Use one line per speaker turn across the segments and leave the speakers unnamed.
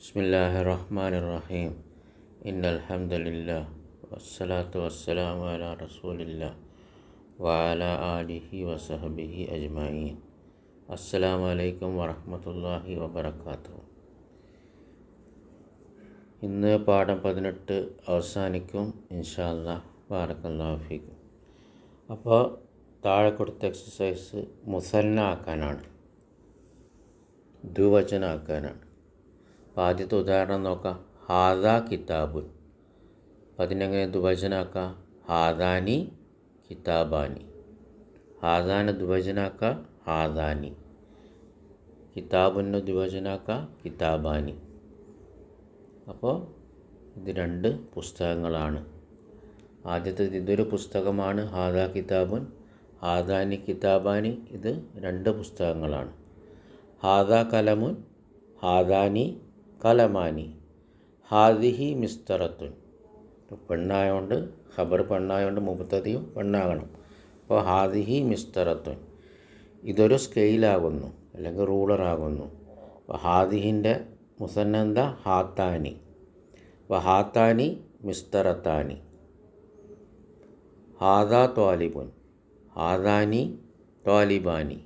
ബിസ്മില്ലാഹി റഹ്മാൻ റഹീം ഇന്നൽഹമ്മദില്ല വസ്സലാത്തു വസ്സലാം അല റസൂലില്ല വാല ആലിഹി വസഹബിഹി അജ്മീൻ അസ്സലാം വലൈക്കും വറഹമത്തല്ലാഹി വബർക്കാത്തു ഇന്ന് പാഠം പതിനെട്ട് അവസാനിക്കും. ഇൻഷാല്ല ബാറക്കല്ലാഫിക്കും അപ്പോൾ താഴെ കൊടുത്ത എക്സസൈസ് മുസന്ന ആക്കാനാണ് ദ്വിവചനാക്കാനാണ്. അപ്പോൾ ആദ്യത്തെ ഉദാഹരണം നോക്കാം. ഹാദാ കിതാബുൻ അപ്പം അതിനെങ്ങനെ ദുഭജനാക്കാം ഹാദാനി കിതാബാനി. ഹാദാനെ ദ്വിവചനാക്ക ഹാദാനി. കിതാബിനെ ദ്വിവചനാക്ക കിതാബാനി. അപ്പോൾ ഇത് രണ്ട് പുസ്തകങ്ങളാണ്. ആദ്യത്തെ ഇതൊരു പുസ്തകമാണ്. ഹാദാ കിതാബുൻ. ഹാദാനി കിതാബാനി. ഇത് രണ്ട് പുസ്തകങ്ങളാണ്. ഹാദാ കലമുൻ. ഹാദാനി കലമാനി. ഹാദിഹി മിസ്തറത്തുൻ. പെണ്ണായോണ്ട് ഖബർ പെണ്ണായോണ്ട് മുപ്പത്തധികം പെണ്ണാകണം. അപ്പോൾ ഹാദിഹി മിസ്തറത്തുൻ. ഇതൊരു സ്കെയിലാകുന്നു അല്ലെങ്കിൽ റൂളറാകുന്നു. അപ്പോൾ ഹാദിഹിന്റെ മുസന്നന്ദ ഹാത്താനി. അപ്പോൾ ഹാത്താനി മിസ്തറത്താനി. ഹാദാ ത്വാലിബുൻ. ഹാദാനി ത്വാലിബാനി.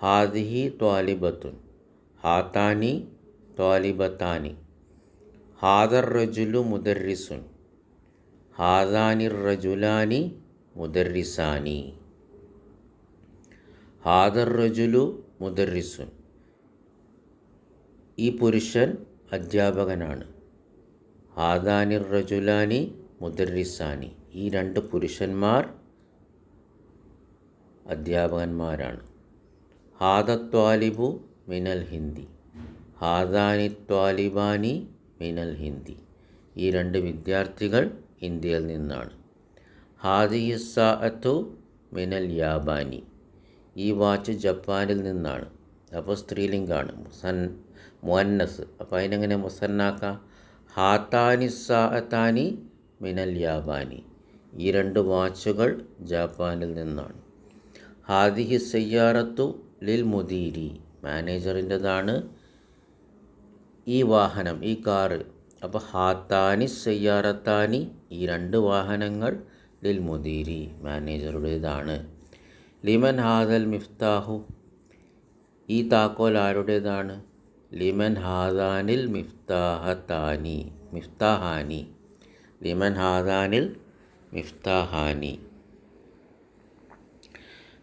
ഹാദിഹി ത്വാലിബത്തുൻ. ഹാത്താനി ത്വാലിബത്താനി ഹാദർ റജുലു മുദർരിസുൻ ഹാദാനിർ റജുലാനി മുദർരിസാനി ഹാദർ റജുലു മുദർരിസുൻ ഈ പുരുഷൻ അധ്യാപകനാണ് ഹാദാനിർ റജുലാനി മുദർരിസാനി ഈ രണ്ട് പുരുഷന്മാർ അധ്യാപകന്മാരാണ് ഹാദത്വാലിബു മിനൽ ഹിന്ദി ഹാദാനി ത്വാലിബാനി മിനൽ ഹിന്ദി. ഈ രണ്ട് വിദ്യാർത്ഥികൾ ഇന്ത്യയിൽ നിന്നാണ്. ഹാദിയുസാഅത്തു മിനൽ യാബാനി. ഈ വാച്ച് ജപ്പാനിൽ നിന്നാണ്. അപ്പോൾ സ്ത്രീലിംഗാണ്. മുസൻ മുഅന്നസ് അപ്പോൾ അതിനെങ്ങനെ മുസന്നാക്ക? ഹാത്താനി സാഅത്താനി മിനൽ യാബാനി. ഈ രണ്ട് വാച്ചുകൾ ജാപ്പാനിൽ നിന്നാണ്. ഹാദിഹി സയ്യാറത്തു ലിൽ മുദീരി. മാനേജറിന്റെതാണ് ഈ വാഹനം ഈ കാറ്. അപ്പോൾ ഹാത്താനി സയ്യാറത്താനി ഈ രണ്ട് വാഹനങ്ങൾ ലിൽ മുദീരി മാനേജറുടേതാണ്. ലിമൻ ഹാദൽ മിഫ്താഹു ഈ താക്കോൽ ആരുടേതാണ്? ലിമൻ ഹാദാനിൽ മിഫ്താഹത്താനി മിഫ്താഹാനി. ലിമൻ ഹാദാനിൽ മിഫ്താഹാനി.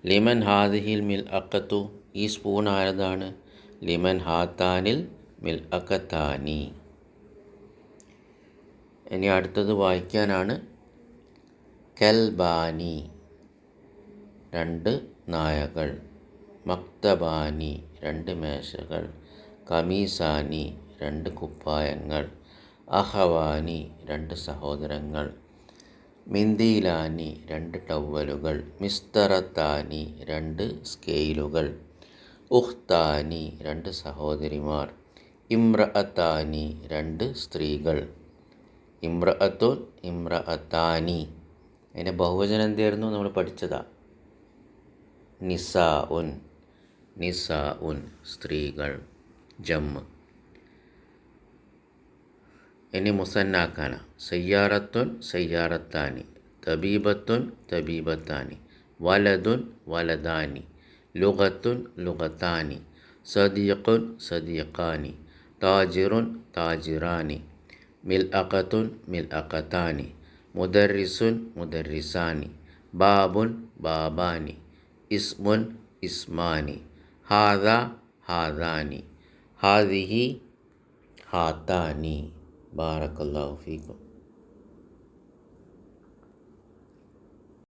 ലിമൻ ഹാദിഹിൽ മിൽ അക്കത്തു ഈ സ്പൂൺ ആരതാണ്? ലിമൻ ഹാത്താനിൽ മിൽ അക്കത്താനി ഇനി അടുത്തത് വായിക്കാനാണ്. കൽബാനി. രണ്ട് നായകൾ. മക്തബാനി. രണ്ട് മേശകൾ. കമീസാനി. രണ്ട് കുപ്പായങ്ങൾ. അഹവാനി. രണ്ട് സഹോദരങ്ങൾ. മിന്ദീലാനി. രണ്ട് ടവലുകൾ മിസ്തറത്താനി. രണ്ട് സ്കെയിലുകൾ. ഉഹ്താനി രണ്ട് സഹോദരിമാർ. ഇമ്രഅത്താനി രണ്ട് സ്ത്രീകൾ. ഇമ്രഅത്തുൻ ഇമ്രഅത്താനി. അതിന്റെ ബഹുവചനം എന്തായിരുന്നു? നമ്മൾ പഠിച്ചതാ. നിസാ ഉൻ നിസാ ഉൻ സ്ത്രീകൾ ജമ്മ് ഇനി മുസന്നാക്കാന. സയ്യാറത്തുൻ സയ്യാറത്താനി. തബീബത്തുൻ തബീബത്താനി. വലതുൻ വലദാനി. ലുഗത്തുൻ ലുഗത്താനി. സദിയഖുൻ സദിയഖാനി تاجر تاجران ملأقة ملأقتان مدرس مدرسان باب بابان اسم اسمان هذا هذان هذه هاتان. بارك الله فيكم.